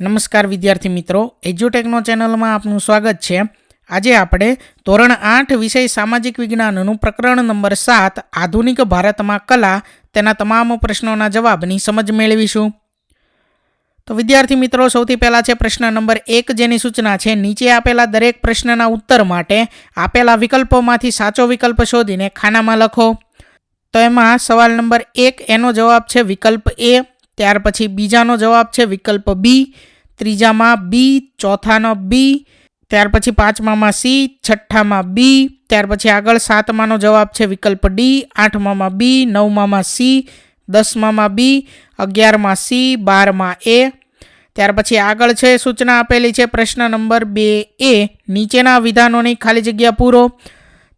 નમસ્કાર વિદ્યાર્થી મિત્રો, એજ્યુટેકનો ચેનલમાં આપનું સ્વાગત છે. આજે આપણે ધોરણ આઠ વિષય સામાજિક વિજ્ઞાનનું પ્રકરણ નંબર સાત, આધુનિક ભારતમાં કલા, તેના તમામ પ્રશ્નોના જવાબની સમજ મેળવીશું. તો વિદ્યાર્થી મિત્રો, સૌથી પહેલાં છે પ્રશ્ન નંબર એક, જેની સૂચના છે, નીચે આપેલા દરેક પ્રશ્નના ઉત્તર માટે આપેલા વિકલ્પોમાંથી સાચો વિકલ્પ શોધીને ખાનામાં લખો. તો એમાં સવાલ નંબર એક, એનો જવાબ છે વિકલ્પ એ. ત્યાર પછી બીજાનો જવાબ છે વિકલ્પ બી, ત્રીજામાં બી, ચોથાનો બી, ત્યાર પછી પાંચમામાં સી, છઠ્ઠામાં બી, ત્યાર પછી આગળ સાતમાનો જવાબ છે વિકલ્પ ડી, આઠમામાં બી, નવમામાં સી, દસમામાં બી, અગિયારમાં સી, બારમાં એ. ત્યાર પછી આગળ છે સૂચના આપેલી છે પ્રશ્ન નંબર બે એ, નીચેના વિધાનોની ખાલી જગ્યા પૂરો.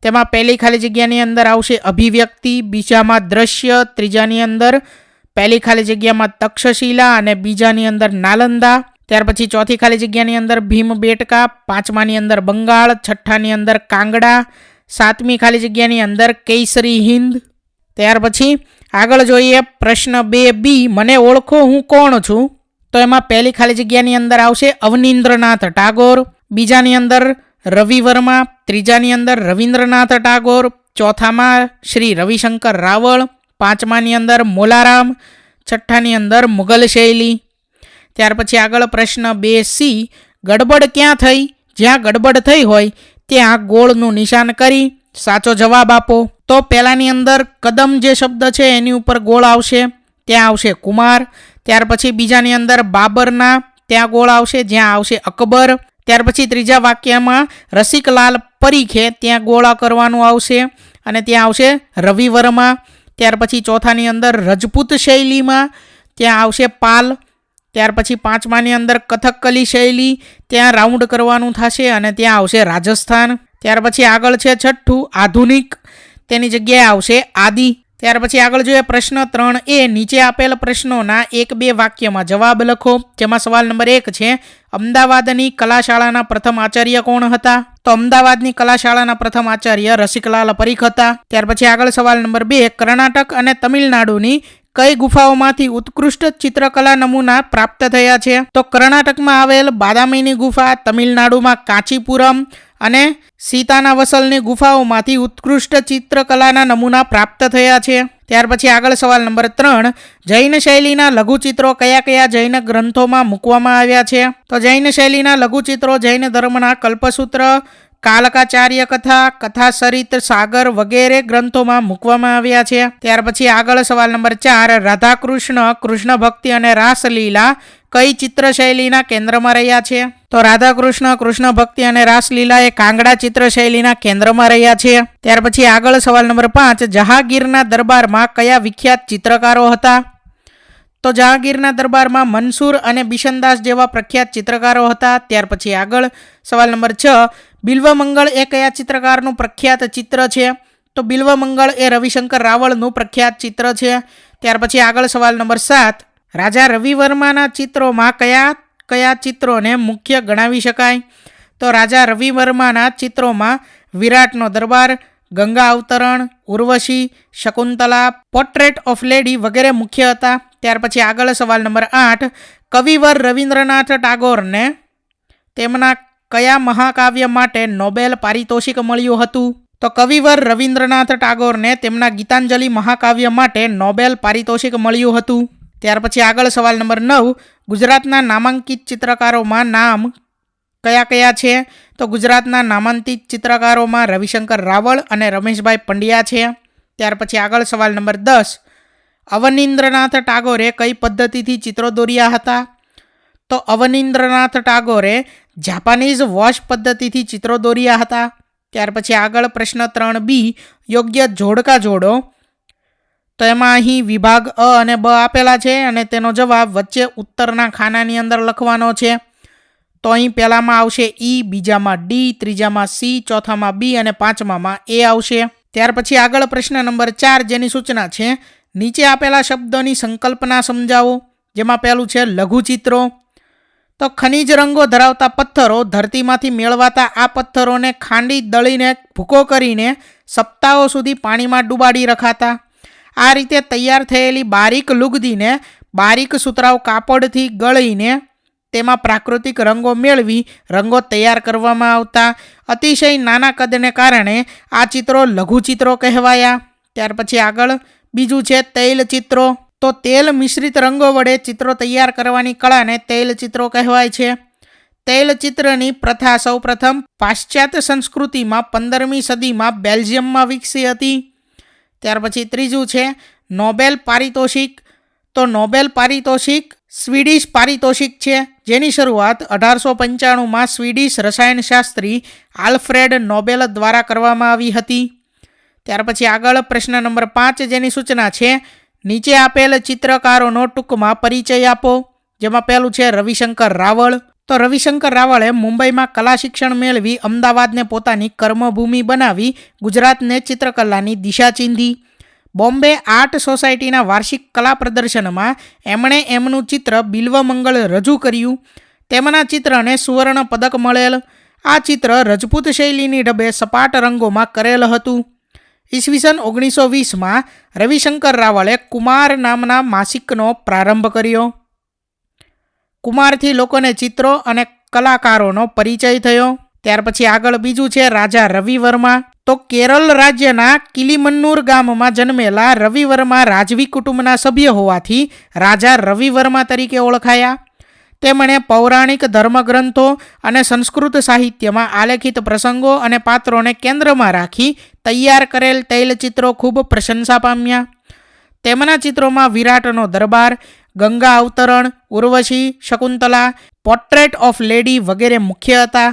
તેમાં પહેલી ખાલી જગ્યાની અંદર આવશે અભિવ્યક્તિ, બીજામાં દ્રશ્ય, ત્રીજાની અંદર પહેલી ખાલી જગ્યામાં તક્ષશિલા અને બીજાની અંદર નાલંદા, ત્યાર પછી ચોથી ખાલી જગ્યાની અંદર ભીમ બેટકા, પાંચમાની અંદર બંગાળ, છઠ્ઠાની અંદર કાંગડા, સાતમી ખાલી જગ્યાની અંદર કેસરી હિન્દ ત્યાર પછી આગળ જોઈએ પ્રશ્ન બે બી, મને ઓળખો હું કોણ છું? તો એમાં પહેલી ખાલી જગ્યાની અંદર આવશે અવનીન્દ્રનાથ ટાગોર, બીજાની અંદર રવિ વર્મા, ત્રીજાની અંદર રવિન્દ્રનાથ ટાગોર, ચોથામાં શ્રી રવિશંકર રાવળ પાંચમાની અંદર મોલારામ, છઠ્ઠાની અંદર મુગલ શૈલી. ત્યાર પછી આગળ પ્રશ્ન બે સી, ગડબડ ક્યાં થઈ? જ્યાં ગડબડ થઈ હોય, ત્યાં ગોળનું નિશાન કરી સાચો જવાબ આપો. તો પહેલાંની અંદર કદમ જે શબ્દ છે એની ઉપર ગોળ આવશે, ત્યાં આવશે કુમાર. ત્યાર પછી બીજાની અંદર બાબરના, ત્યાં ગોળ આવશે, જ્યાં આવશે અકબર. ત્યાર પછી ત્રીજા વાક્યમાં રસિકલાલ પરીખે ત્યાં ગોળા કરવાનું આવશે અને ત્યાં આવશે રવિ વર્મા. ત્યાર પછી ચોથાની અંદર રજપૂત શૈલીમાં, ત્યાં આવશે પાલ. ત્યાર પછી પાંચમાની અંદર કથકકલી શૈલી, ત્યાં રાઉન્ડ કરવાનું થશે અને ત્યાં આવશે રાજસ્થાન. ત્યાર પછી આગળ છે છઠ્ઠું, આધુનિક. તેની જગ્યાએ આવશે આદિ. ત્યાર પછી આગળ જોઈએ પ્રશ્ન ત્રણ એ, નીચે આપેલ પ્રશ્નોના એક બે વાક્યમાં જવાબ લખો. જેમાં સવાલ નંબર એક છે, અમદાવાદની કલાશાળાના પ્રથમ આચાર્ય કોણ હતા? તો અમદાવાદની કલાશાળાના પ્રથમ આચાર્ય રસિકલાલ પરીખ હતા. ત્યાર પછી આગળ સવાલ નંબર બે, કર્ણાટક અને તમિલનાડુની કઈ ગુફાઓમાંથી ઉત્કૃષ્ટ ચિત્રકલા નમૂના પ્રાપ્ત થયા છે? તો કર્ણાટકમાં આવેલ બાદામીની ગુફા, તમિલનાડુમાં કાંચીપુરમ અને સીતાના વસલની ગુફાઓમાંથી ઉત્કૃષ્ટ ચિત્રકલાના નમૂના પ્રાપ્ત થયા છે. ત્યાર પછી આગળ સવાલ નંબર ત્રણ, જૈન શૈલીના લઘુચિત્રો કયા કયા જૈન ગ્રંથોમાં મૂકવામાં આવ્યા છે? તો જૈન શૈલીના લઘુચિત્રો જૈન ધર્મના કલ્પસૂત્ર, કાલકાચાર્ય કથા કથા સરિત સાગર વગેરે ગ્રંથોમાં મૂકવામાં આવ્યા છે. ત્યાર પછી આગળ સવાલ નંબર ચાર, રાધાકૃષ્ણ કૃષ્ણ ભક્તિ અને રાસલીલા કઈ ચિત્ર શૈલીના કેન્દ્રમાં રહ્યા છે? તો રાધાકૃષ્ણ કૃષ્ણ ભક્તિ અને રાસલીલા એ કાંગડા ચિત્ર શૈલીના કેન્દ્રમાં રહ્યા છે. ત્યાર પછી આગળ સવાલ નંબર પાંચ, જહાંગીરના દરબારમાં કયા વિખ્યાત ચિત્રકારો હતા? તો જહાંગીરના દરબારમાં મનસૂર અને બિશનદાસ જેવા પ્રખ્યાત ચિત્રકારો હતા. ત્યાર પછી આગળ સવાલ નંબર છ, બિલ્વમંગળ એ કયા ચિત્રકારનું પ્રખ્યાત ચિત્ર છે? તો બિલ્વમંગળ એ રવિશંકર રાવળનું પ્રખ્યાત ચિત્ર છે. ત્યાર પછી આગળ સવાલ નંબર સાત રાજા રવિવર્માના ચિત્રોમાં કયા કયા ચિત્રોને મુખ્ય ગણાવી શકાય? તો રાજા રવિવર્માના ચિત્રોમાં વિરાટનો દરબાર, Ganga Avataran, Urvashi, Shakuntala portrait of lady વગેરે મુખ્ય હતા. ત્યાર પછી આગળ સવાલ નંબર આઠ, કવિવર રવિન્દ્રનાથ ટાગોરને તેમના કયા મહાકાવ્ય માટે નોબેલ પારિતોષિક મળ્યું હતું? તો કવિવર રવિન્દ્રનાથ ટાગોરને તેમના ગીતાંજલિ મહાકાવ્ય માટે નોબેલ પારિતોષિક મળ્યું હતું. ત્યાર પછી આગળ સવાલ નંબર નવ, ગુજરાતના નામાંકિત ચિત્રકારોમાં નામ કયા કયા છે? તો ગુજરાતના નામાંકિત ચિત્રકારોમાં રવિશંકર રાવળ અને રમેશભાઈ પંડ્યા છે. ત્યાર પછી આગળ સવાલ નંબર દસ, અવનીન્દ્રનાથ ટાગોરે કઈ પદ્ધતિથી ચિત્રો દોર્યા હતા? તો અવનીન્દ્રનાથ ટાગોરે જાપાનીઝ વોશ પદ્ધતિથી ચિત્રો દોર્યા હતા. ત્યાર પછી આગળ પ્રશ્ન ત્રણ બી, યોગ્ય જોડકા જોડો. તો એમાં અહીં વિભાગ અ અને બ આપેલા છે અને તેનો જવાબ વચ્ચે ઉત્તરના ખાનાની અંદર લખવાનો છે. તો અહીં પહેલામાં આવશે ઈ, બીજામાં ડી, ત્રીજામાં સી, ચોથામાં બી અને પાંચમામાં એ આવશે. ત્યાર પછી આગળ પ્રશ્ન નંબર ચાર જેની સૂચના છે, નીચે આપેલા શબ્દોની સંકલ્પના સમજાવો. જેમાં પહેલું છે લઘુચિત્રો. તો ખનિજ રંગો ધરાવતા પથ્થરો ધરતીમાંથી મેળવાતા આ પથ્થરોને ખાંડી દળીને ભૂકો કરીને સપ્તાહો સુધી પાણીમાં ડૂબાડી રખાતા. આ રીતે તૈયાર થયેલી બારીક લુગદીને બારીક સુતરાઉ કાપડથી ગળીને તેમાં પ્રાકૃતિક રંગો મેળવી રંગો તૈયાર કરવામાં આવતા. અતિશય નાના કદને કારણે આ ચિત્રો લઘુચિત્રો કહેવાયા. ત્યાર પછી આગળ બીજું છે તૈલ ચિત્રો. તો તેલ મિશ્રિત રંગો વડે ચિત્રો તૈયાર કરવાની કળાને તૈલ ચિત્રો કહેવાય છે. તૈલ ચિત્રની પ્રથા સૌપ્રથમ પાશ્ચાત્ય સંસ્કૃતિમાં પંદરમી સદીમાં બેલ્જિયમમાં વિકસી હતી. ત્યાર પછી ત્રીજું છે નોબેલ પારિતોષિક. તો નોબેલ પારિતોષિક સ્વીડિશ પારિતોષિક છે. જેની શરૂઆત અઢારસો પંચાણુંમાં સ્વીડિશ રસાયણશાસ્ત્રી આલ્ફ્રેડ નોબેલ દ્વારા કરવામાં આવી હતી. ત્યાર પછી આગળ પ્રશ્ન નંબર પાંચ જેની સૂચના છે, નીચે આપેલ ચિત્રકારોનો ટૂંકમાં પરિચય આપો, જેમાં પહેલું છે રવિશંકર રાવળ તો રવિશંકર રાવળે મુંબઈમાં કલા શિક્ષણ મેળવી અમદાવાદને પોતાની કર્મભૂમિ બનાવી ગુજરાતને ચિત્રકલાની દિશા ચીંધી. બોમ્બે આર્ટ સોસાયટીના વાર્ષિક કલા પ્રદર્શનમાં એમણે એમનું ચિત્ર બિલ્વમંગળ રજૂ કર્યું. તેમના ચિત્રને સુવર્ણ પદક મળેલ. આ ચિત્ર રજપૂત શૈલીની ઢબે સપાટ રંગોમાં કરેલ હતું. ઈસવીસન ઓગણીસો વીસમાં રવિશંકર રાવળે કુમાર નામના માસિકનો પ્રારંભ કર્યો. કુમારથી લોકોને ચિત્રો અને કલાકારોનો પરિચય થયો. ત્યાર પછી આગળ બીજું છે રાજા રવિ વર્મા. તો કેરળ રાજ્યના કિલીમન્નુર ગામમાં જન્મેલા રવિ વર્મા રાજવી કુટુંબના સભ્ય હોવાથી રાજા રવિ વર્મા તરીકે ઓળખાયા. તેમણે પૌરાણિક ધર્મગ્રંથો અને સંસ્કૃત સાહિત્યમાં આલેખિત પ્રસંગો અને પાત્રોને કેન્દ્રમાં રાખી તૈયાર કરેલ તૈલચિત્રો ખૂબ પ્રશંસા પામ્યા. તેમના ચિત્રોમાં વિરાટનો દરબાર, Ganga Avataran, Urvashi, Shakuntala portrait of lady વગેરે મુખ્ય હતા.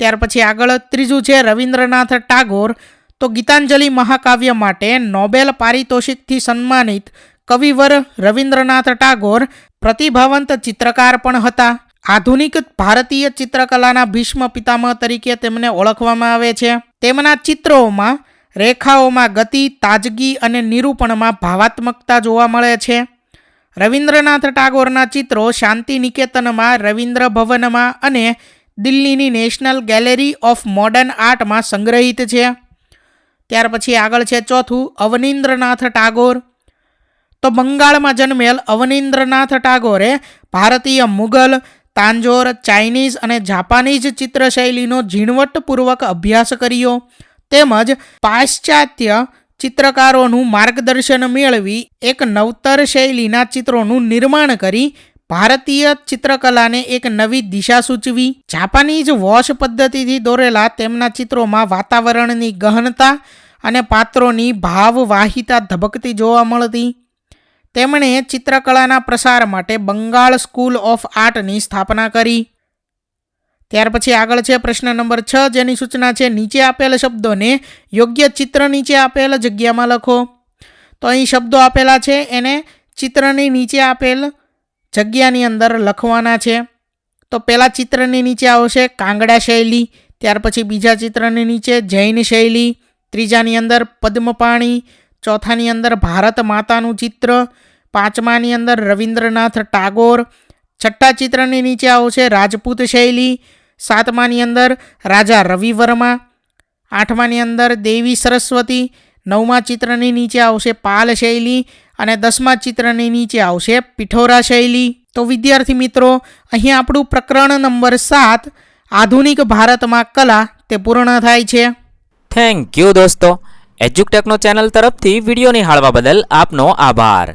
ત્યાર પછી આગળ ત્રીજું છે રવિન્દ્રનાથ ટાગોર. તો ગીતાંજલિ મહાકાવ્ય માટે નોબેલ પારિતોષિકથી સન્માનિત કવિવર રવિન્દ્રનાથ ટાગોર પ્રતિભાવંત ચિત્રકાર પણ હતા. આધુનિક ભારતીય ચિત્રકલાના ભીષ્મ પિતામહ તરીકે તેમને ઓળખવામાં આવે છે. તેમના ચિત્રોમાં રેખાઓમાં ગતિ, તાજગી અને નિરૂપણમાં ભાવાત્મકતા જોવા મળે છે. રવિન્દ્રનાથ ટાગોરના ચિત્રો શાંતિ નિકેતનમાં રવિન્દ્ર ભવનમાં અને દિલ્હીની નેશનલ ગેલેરી ઓફ મોડર્ન આર્ટમાં સંગ્રહિત છે. ત્યાર પછી આગળ છે ચોથું, અવનીન્દ્રનાથ ટાગોર. તો બંગાળમાં જન્મેલ અવનીન્દ્રનાથ ટાગોરે ભારતીય મુઘલ, તાંજોર, ચાઇનીઝ અને જાપાનીઝ ચિત્રશૈલીનો ઝીણવટપૂર્વક અભ્યાસ કર્યો. તેમજ પાશ્ચાત્ય ચિત્રકારોનું માર્ગદર્શન મેળવી એક નવતર શૈલીના ચિત્રોનું નિર્માણ કરી ભારતીય ચિત્રકલાને એક નવી દિશા સૂચવી. જાપાનીઝ વોશ પદ્ધતિથી દોરેલા તેમના ચિત્રોમાં વાતાવરણની ગહનતા અને પાત્રોની ભાવવાહિતા ધબકતી જોવા મળતી. તેમણે ચિત્રકલાના પ્રસાર માટે બંગાળ સ્કૂલ ઓફ આર્ટની સ્થાપના કરી. ત્યાર પછી આગળ છે પ્રશ્ન નંબર છ, જેની સૂચના છે, નીચે આપેલ શબ્દોને યોગ્ય ચિત્ર નીચે આપેલ જગ્યામાં લખો. તો અહીં શબ્દો આપેલા છે, એને ચિત્રની નીચે આપેલ જગ્યાની અંદર લખવાના છે. તો પહેલાં ચિત્રની નીચે આવશે કાંગડા શૈલી, ત્યાર પછી બીજા ચિત્રની નીચે જૈન શૈલી, ત્રીજાની અંદર પદ્મપાણી, ચોથાની અંદર ભારત માતાનું ચિત્ર, પાંચમાની અંદર રવિન્દ્રનાથ ટાગોર, છઠ્ઠા ચિત્રની નીચે આવશે રાજપૂત શૈલી સાતમાની અંદર રાજા રવિ વર્મા આઠમાની અંદર દેવી સરસ્વતી, નવમા ચિત્રની નીચે આવશે પાલ શૈલી અને દસમા ચિત્રની નીચે આવશે પિઠોરા શૈલી. તો વિદ્યાર્થી મિત્રો, અહીં આપણું પ્રકરણ નંબર સાત, આધુનિક ભારતમાં કલા, તે પૂર્ણ થાય છે. થેન્ક યુ દોસ્તો. એજ્યુકટેકનો ચેનલ તરફથી વીડિયો નિહાળવા બદલ આપનો આભાર.